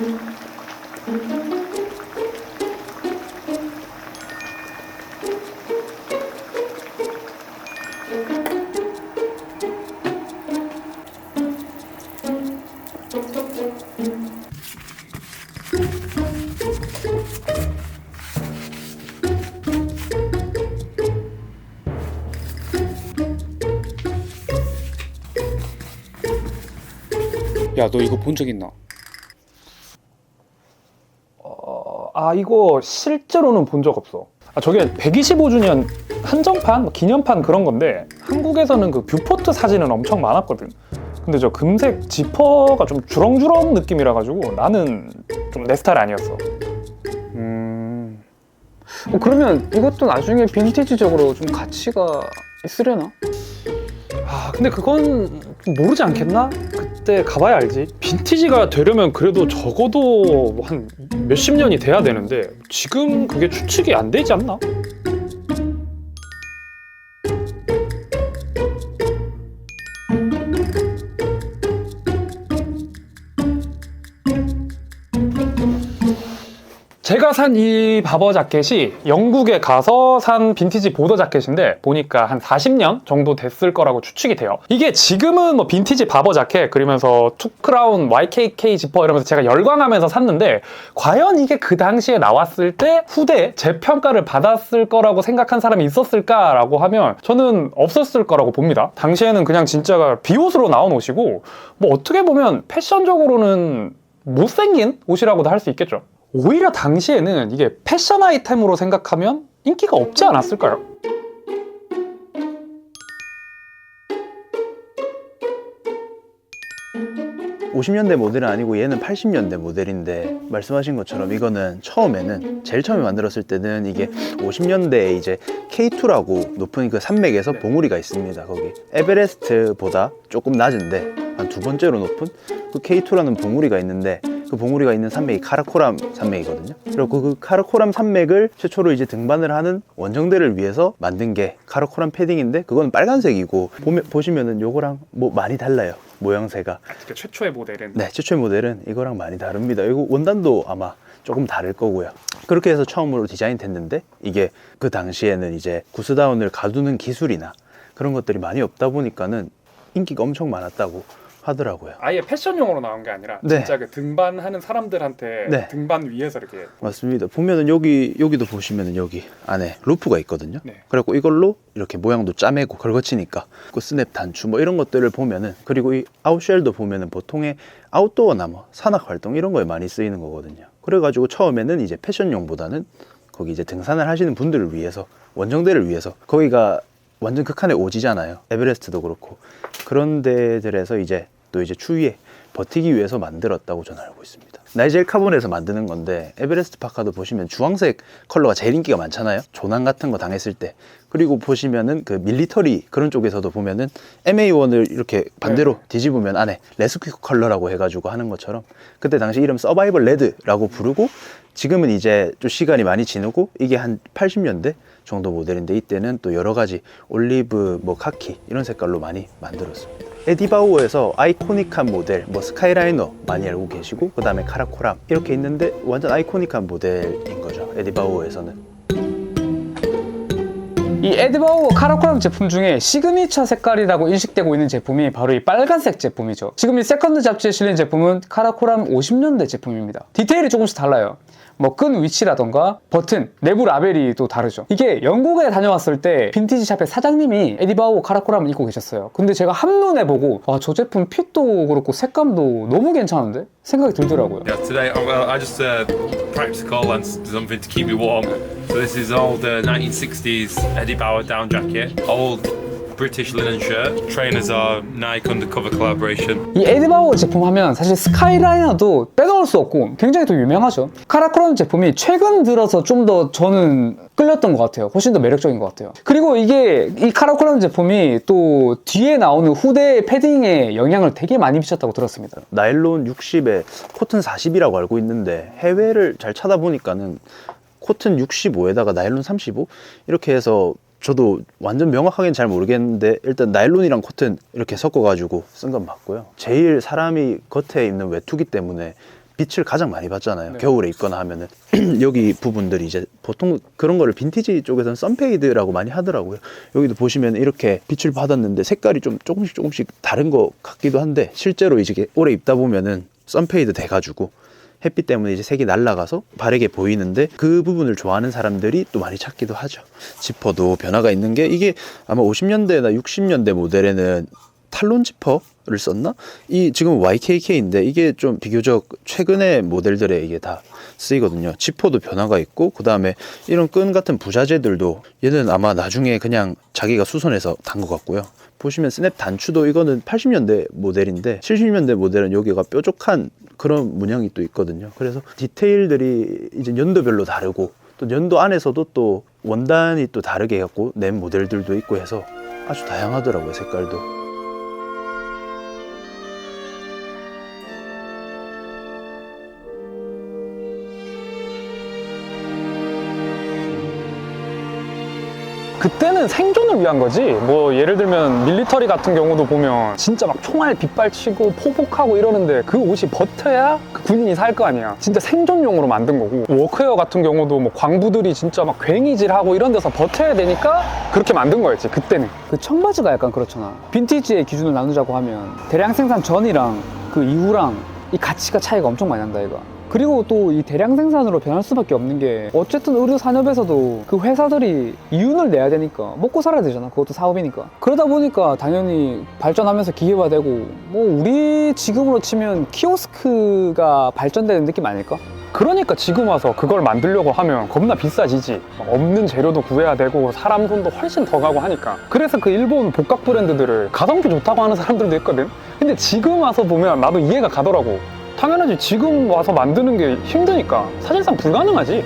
야 너 이거 본 적 있나? 아 이거 실제로는 본 적 없어. 아 저게 125주년 한정판, 뭐 기념판 그런 건데 한국에서는 그 뷰포트 사진은 엄청 많았거든. 근데 저 금색 지퍼가 좀 주렁주렁 느낌이라 가지고 나는 좀 내 스타일 아니었어. 음... 어, 그러면 이것도 나중에 빈티지적으로 좀 가치가 있으려나? 아 근데 그건 좀 모르지 않겠나? 그때 가봐야 알지. 빈티지가 되려면 그래도 적어도 한 몇십 년이 돼야 되는데 지금 그게 추측이 안 되지 않나? 제가 산 이 바버 자켓이 영국에 가서 산 빈티지 보더 자켓인데 보니까 한 40년 정도 됐을 거라고 추측이 돼요. 이게 지금은 뭐 빈티지 바버 자켓 그러면서 투크라운 YKK 지퍼 이러면서 제가 열광하면서 샀는데 과연 이게 그 당시에 나왔을 때 후대 재평가를 받았을 거라고 생각한 사람이 있었을까라고 하면 저는 없었을 거라고 봅니다. 당시에는 그냥 진짜가 비옷으로 나온 옷이고 뭐 어떻게 보면 패션적으로는 못생긴 옷이라고도 할 수 있겠죠. 오히려 당시에는 이게 패션 아이템으로 생각하면 인기가 없지 않았을까요? 50년대 모델은 아니고 얘는 80년대 모델인데 말씀하신 것처럼 이거는 처음에는 제일 처음에 만들었을 때는 이게 50년대에 이제 K2라고 높은 그 산맥에서 봉우리가 있습니다. 거기 에베레스트보다 조금 낮은데 한 두 번째로 높은 그 K2라는 봉우리가 있는데 그 봉우리가 있는 산맥이 카라코람 산맥이거든요. 그리고 그 카라코람 산맥을 최초로 이제 등반을 하는 원정대를 위해서 만든 게 카라코람 패딩인데 그건 빨간색이고 보면, 보시면은 요거랑 뭐 많이 달라요. 모양새가. 최초의 모델은 네, 최초의 모델은 이거랑 많이 다릅니다. 이거 원단도 아마 조금 다를 거고요. 그렇게 해서 처음으로 디자인 됐는데 이게 그 당시에는 이제 구스다운을 가두는 기술이나 그런 것들이 많이 없다 보니까는 인기가 엄청 많았다고 하더라고요. 아예 패션용으로 나온 게 아니라 네. 진짜 그 등반하는 사람들한테 네. 등반 위에서 이렇게 맞습니다. 보면은 여기 여기도 보시면은 여기 안에 루프가 있거든요. 네. 그래갖고 이걸로 이렇게 모양도 짜매고 걸거치니까 그 스냅 단추 뭐 이런 것들을 보면은 그리고 이 아웃쉘도 보면은 보통의 아웃도어나 뭐 산악 활동 이런 거에 많이 쓰이는 거거든요. 그래가지고 처음에는 이제 패션용보다는 거기 이제 등산을 하시는 분들을 위해서 원정대를 위해서 거기가 완전 극한의 오지잖아요. 에베레스트도 그렇고 그런 데들에서 이제 또 이제 추위에 버티기 위해서 만들었다고 저는 알고 있습니다. 나이젤 카본에서 만드는 건데 에베레스트 파카도 보시면 주황색 컬러가 제일 인기가 많잖아요. 조난 같은 거 당했을 때. 그리고 보시면은 그 밀리터리 그런 쪽에서도 보면은 MA1을 이렇게 반대로 뒤집으면 안에 레스큐 컬러라고 해가지고 하는 것처럼 그때 당시 이름 서바이벌 레드라고 부르고 지금은 이제 좀 시간이 많이 지나고 이게 한 80년대 정도 모델인데 이때는 또 여러 가지 올리브 뭐 카키 이런 색깔로 많이 만들었습니다. 에디바우어에서 아이코닉한 모델, 뭐 스카이라이너 많이 알고 계시고 그 다음에 카라코람 이렇게 있는데 완전 아이코닉한 모델인 거죠. 에디바우어에서는. 이 에드바우 카라코람 제품 중에 시그니처 색깔이라고 인식되고 있는 제품이 바로 이 빨간색 제품이죠. 지금 이 세컨드 잡지에 실린 제품은 카라코람 50년대 제품입니다. 디테일이 조금씩 달라요. 뭐 끈 위치라던가 버튼, 내부 라벨이 또 다르죠. 이게 영국에 다녀왔을 때 빈티지 샵의 사장님이 에디바우 카라코람을 입고 계셨어요. 근데 제가 한눈에 보고 아, 저 제품 핏도 그렇고 색감도 너무 괜찮은데? 생각이 들더라고요. Yeah, today oh, well, I just uh, practical and something to keep me warm. So this is old uh, 1960s Eddie Bauer down jacket, old British linen shirt. Trainers are Nike undercover collaboration. 이 에드바우 제품 하면 사실 스카이라이너도 빼놓을 수 없고 굉장히 또 유명하죠. 카라크롬 제품이 최근 들어서 좀 더 저는 끌렸던 것 같아요. 훨씬 더 매력적인 것 같아요. 그리고 이게 이 카라크롬 제품이 또 뒤에 나오는 후대 패딩에 영향을 되게 많이 미쳤다고 들었습니다. 나일론 60에 코튼 40이라고 알고 있는데 해외를 잘 찾아보니까는 코튼 65에다가 나일론 35 이렇게 해서 저도 완전 명확하게는 잘 모르겠는데 일단 나일론이랑 코튼 이렇게 섞어가지고 쓴 건 맞고요. 제일 사람이 겉에 있는 외투기 때문에 빛을 가장 많이 받잖아요. 네. 겨울에 입거나 하면은 여기 부분들이 이제 보통 그런 거를 빈티지 쪽에서는 선페이드라고 많이 하더라고요. 여기도 보시면 이렇게 빛을 받았는데 색깔이 좀 조금씩 조금씩 다른 것 같기도 한데 실제로 이제 오래 입다 보면은 선페이드 돼가지고 햇빛 때문에 이제 색이 날아가서 바르게 보이는데 그 부분을 좋아하는 사람들이 또 많이 찾기도 하죠. 지퍼도 변화가 있는 게 이게 아마 50년대나 60년대 모델에는 탈론 지퍼를 썼나? 이 지금 YKK인데 이게 좀 비교적 최근의 모델들에 이게 다 쓰이거든요. 지퍼도 변화가 있고 그 다음에 이런 끈 같은 부자재들도 얘는 아마 나중에 그냥 자기가 수선해서 단 것 같고요. 보시면 스냅 단추도 이거는 80년대 모델인데 70년대 모델은 여기가 뾰족한 그런 문양이 또 있거든요. 그래서 디테일들이 이제 연도별로 다르고 또 연도 안에서도 또 원단이 또 다르게 해갖고 낸 모델들도 있고 해서 아주 다양하더라고요 색깔도. 그때는 생존을 위한 거지. 뭐 예를 들면 밀리터리 같은 경우도 보면 진짜 막 총알 빗발치고 포복하고 이러는데 그 옷이 버텨야 그 군인이 살 거 아니야. 진짜 생존용으로 만든 거고 워크웨어 같은 경우도 뭐 광부들이 진짜 막 괭이질하고 이런 데서 버텨야 되니까 그렇게 만든 거였지 그때는. 그 청바지가 약간 그렇잖아. 빈티지의 기준을 나누자고 하면 대량 생산 전이랑 그 이후랑 이 가치가 차이가 엄청 많이 난다 이거. 그리고 또 이 대량 생산으로 변할 수밖에 없는 게 어쨌든 의류 산업에서도 그 회사들이 이윤을 내야 되니까 먹고 살아야 되잖아. 그것도 사업이니까. 그러다 보니까 당연히 발전하면서 기계화되고 뭐 우리 지금으로 치면 키오스크가 발전되는 느낌 아닐까? 그러니까 지금 와서 그걸 만들려고 하면 겁나 비싸지지. 막 없는 재료도 구해야 되고 사람 돈도 훨씬 더 가고 하니까. 그래서 그 일본 복각 브랜드들을 가성비 좋다고 하는 사람들도 있거든. 근데 지금 와서 보면 나도 이해가 가더라고. 당연하지. 지금 와서 만드는 게 힘드니까. 사실상 불가능하지.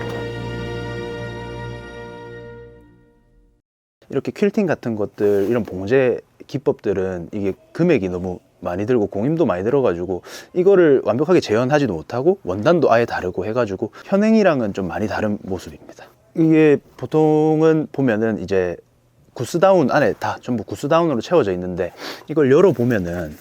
이렇게 퀼팅 같은 것들 이런 봉제 기법들은 이게 금액이 너무 많이 들고 공임도 많이 들어가지고 이거를 완벽하게 재현하지도 못하고 원단도 아예 다르고 해가지고 현행이랑은 좀 많이 다른 모습입니다. 이게 보통은 보면은 이제 구스다운 안에 다 전부 구스다운으로 채워져 있는데 이걸 열어보면은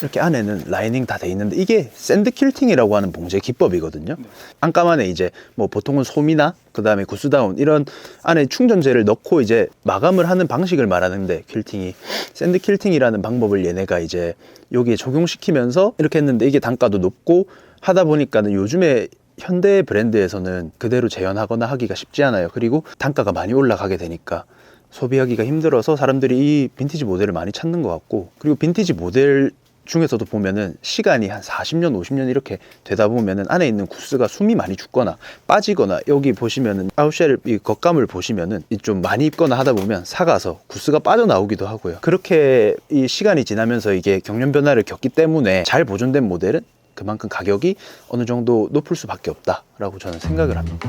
이렇게 안에는 라이닝 다 돼 있는데 이게 샌드 퀼팅이라고 하는 봉제 기법이거든요. 안감 안에 이제 뭐 보통은 솜이나 그 다음에 구스다운 이런 안에 충전재를 넣고 이제 마감을 하는 방식을 말하는데 퀼팅이 샌드 퀼팅이라는 방법을 얘네가 이제 여기에 적용시키면서 이렇게 했는데 이게 단가도 높고 하다 보니까는 요즘에 현대 브랜드에서는 그대로 재현하거나 하기가 쉽지 않아요. 그리고 단가가 많이 올라가게 되니까 소비하기가 힘들어서 사람들이 이 빈티지 모델을 많이 찾는 것 같고 그리고 빈티지 모델 중에서도 보면은 시간이 한 40년, 50년 이렇게 되다 보면은 안에 있는 구스가 숨이 많이 죽거나 빠지거나 여기 보시면은 아웃쉘 이 겉감을 보시면은 이좀 많이 입거나 하다 보면 사가서 구스가 빠져나오기도 하고요. 그렇게 이 시간이 지나면서 이게 경련 변화를 겪기 때문에 잘 보존된 모델은 그만큼 가격이 어느 정도 높을 수밖에 없다라고 저는 생각을 합니다.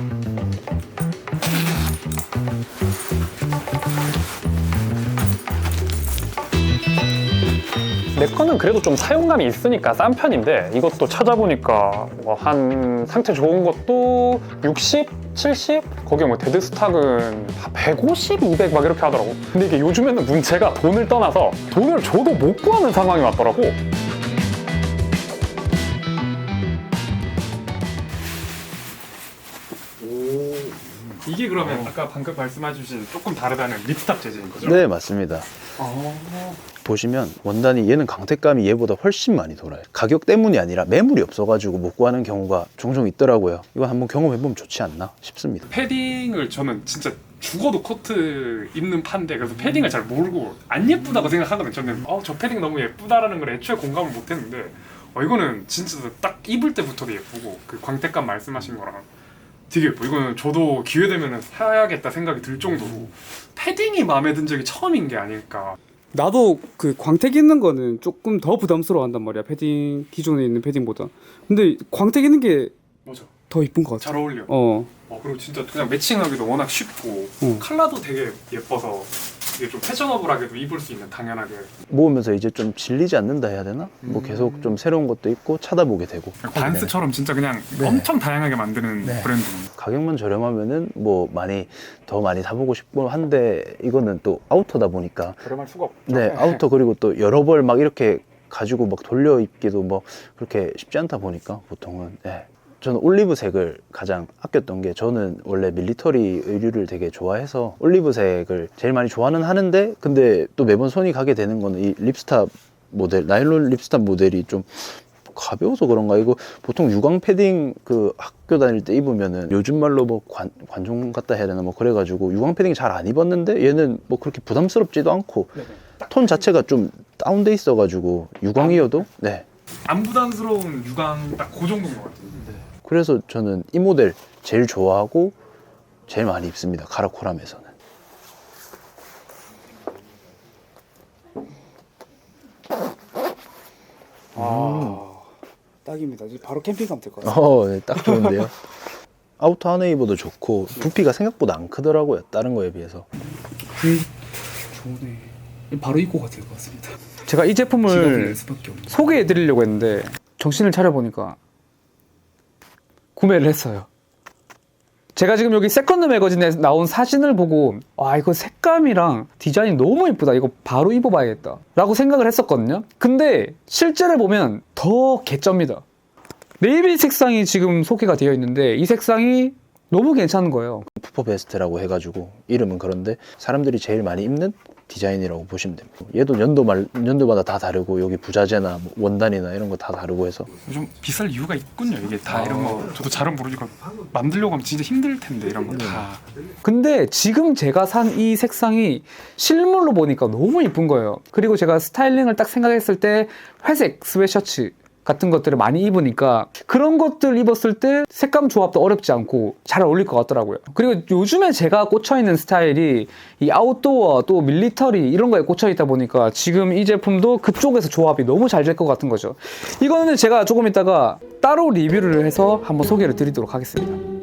내 거는 그래도 좀 사용감이 있으니까 싼 편인데 이것도 찾아보니까 뭐 한 상태 좋은 것도 60, 70? 거기에 뭐 데드스탁은 150, 200 막 이렇게 하더라고. 근데 이게 요즘에는 문제가 돈을 떠나서 돈을 줘도 못 구하는 상황이 왔더라고. 그러면 아까 방금 말씀해주신 조금 다르다는 립스탁 재질인 거죠? 네, 맞습니다. 보시면 원단이 얘는 강택감이 얘보다 훨씬 많이 돌아요. 가격 때문이 아니라 매물이 없어가지고 못 구하는 경우가 종종 있더라고요. 이건 한번 경험해보면 좋지 않나 싶습니다. 패딩을 저는 진짜 죽어도 코트 입는 판데 그래서 패딩을 잘 모르고 안 예쁘다고 생각하거든요. 저는 어, 저 패딩 너무 예쁘다라는 걸 애초에 공감을 못했는데 어, 이거는 진짜 딱 입을 때부터도 예쁘고 그 광택감 말씀하신 거랑 되게 예뻐. 이거는 저도 기회 되면 사야겠다 생각이 들 정도로 패딩이 마음에 든 적이 처음인 게 아닐까. 나도 그 광택 있는 거는 조금 더 부담스러워 한단 말이야 패딩 기존에 있는 패딩보다 근데 광택 있는 게더 맞아. 이쁜 것 같아 잘 어울려. 어 어, 그리고 진짜 그냥 매칭하기도 워낙 쉽고 응. 컬러도 되게 예뻐서 이게 좀 패셔너블하게도 입을 수 있는 당연하게 모으면서 이제 좀 질리지 않는다 해야 되나? 뭐 계속 좀 새로운 것도 있고 찾아보게 되고. 반스처럼 진짜 그냥 네. 엄청 다양하게 만드는 네. 브랜드입니다. 가격만 저렴하면은 뭐 많이 더 많이 사보고 싶고 한데 이거는 또 아우터다 보니까 저렴할 수가 없죠. 네 아우터 그리고 또 여러 벌 막 이렇게 가지고 막 돌려 입기도 뭐 그렇게 쉽지 않다 보니까 보통은 예. 저는 올리브색을 가장 아꼈던 게 저는 원래 밀리터리 의류를 되게 좋아해서 올리브색을 제일 많이 좋아는 하는데 근데 또 매번 손이 가게 되는 거는 이 립스탑 모델 나일론 립스탑 모델이 좀 가벼워서 그런가? 이거 보통 유광 패딩 그 학교 다닐 때 입으면은 요즘 말로 뭐 관, 관종 같다 해야 되나 뭐 그래가지고 유광 패딩 잘 안 입었는데 얘는 뭐 그렇게 부담스럽지도 않고 톤 자체가 좀 다운돼 있어가지고 유광이어도? 네. 안 부담스러운 유광 딱 그 정도인 것 같아요. 그래서 저는 이 모델 제일 좋아하고 제일 많이 입습니다 카라코람에서는 아 딱입니다. 이제 바로 캠핑 가면 될 것 같아요. 어, 네, 딱 좋은데요 아우터 안에 입어도 좋고 부피가 생각보다 안 크더라고요 다른 거에 비해서 음, 좋네. 바로 입고 가도 될 것 같습니다. 제가 이 지갑을 낼 제품을 수밖에 없네. 소개해 드리려고 했는데 정신을 차려 보니까 구매를 했어요. 제가 지금 여기 세컨드 매거진에 나온 사진을 보고 와 이거 색감이랑 디자인이 너무 예쁘다. 이거 바로 입어봐야겠다. 라고 생각을 했었거든요. 근데 실제를 보면 더 개쩝니다. 네이비 색상이 지금 소개가 되어 있는데 이 색상이 너무 괜찮은 거예요. 푸퍼 베스트라고 해가지고 이름은 그런데 사람들이 제일 많이 입는 디자인이라고 보시면 됩니다. 얘도 연도 말 연도마다 다 다르고 여기 부자재나 뭐 원단이나 이런 거 다 다르고 해서 좀 비쌀 이유가 있군요. 이게 다 이런 거 저도 잘은 모르니까 만들려고 하면 진짜 힘들 텐데 이런 거 다. 근데 지금 제가 산 이 색상이 실물로 보니까 너무 예쁜 거예요. 그리고 제가 스타일링을 딱 생각했을 때 회색 스웨셔츠 같은 것들을 많이 입으니까 그런 것들 입었을 때 색감 조합도 어렵지 않고 잘 어울릴 것 같더라고요. 그리고 요즘에 제가 꽂혀 있는 스타일이 이 아웃도어 또 밀리터리 이런 거에 꽂혀 있다 보니까 지금 이 제품도 그쪽에서 조합이 너무 잘 될 것 같은 거죠. 이거는 제가 조금 이따가 따로 리뷰를 해서 한번 소개를 드리도록 하겠습니다.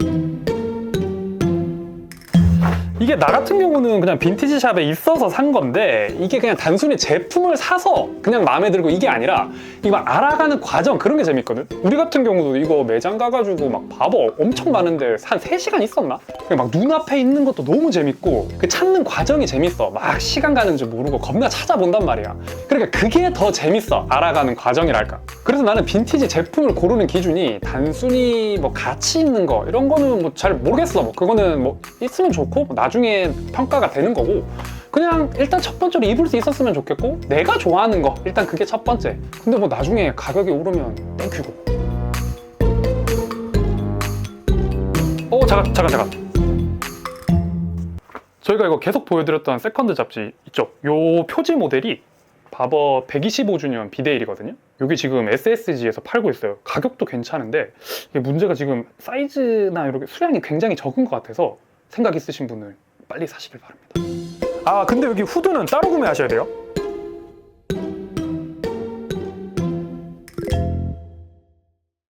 이게 나 같은 경우는 그냥 빈티지 샵에 있어서 산 건데 이게 그냥 단순히 제품을 사서 그냥 마음에 들고 이게 아니라 이거 막 알아가는 과정 그런 게 재밌거든. 우리 같은 경우도 이거 매장 가가지고 막 바보 엄청 많은데 한 3시간 있었나? 막 눈앞에 있는 것도 너무 재밌고 그 찾는 과정이 재밌어. 막 시간 가는 줄 모르고 겁나 찾아본단 말이야. 그러니까 그게 더 재밌어. 알아가는 과정이랄까. 그래서 나는 빈티지 제품을 고르는 기준이 단순히 뭐 가치 있는 거 이런 거는 뭐 잘 모르겠어. 뭐 그거는 뭐 있으면 좋고 뭐 나중에 평가가 되는 거고 그냥 일단 첫 번째로 입을 수 있었으면 좋겠고 내가 좋아하는 거 일단 그게 첫 번째 근데 뭐 나중에 가격이 오르면 땡큐고 어 잠깐 잠깐 잠깐 저희가 이거 계속 보여드렸던 세컨드 잡지 있죠 요 표지 모델이 바버 125주년 비데일이거든요. 여기 지금 SSG에서 팔고 있어요. 가격도 괜찮은데 이게 문제가 지금 사이즈나 이렇게 수량이 굉장히 적은 것 같아서 생각 있으신 분은 빨리 사시길 바랍니다. 아 근데 여기 후드는 따로 구매하셔야 돼요.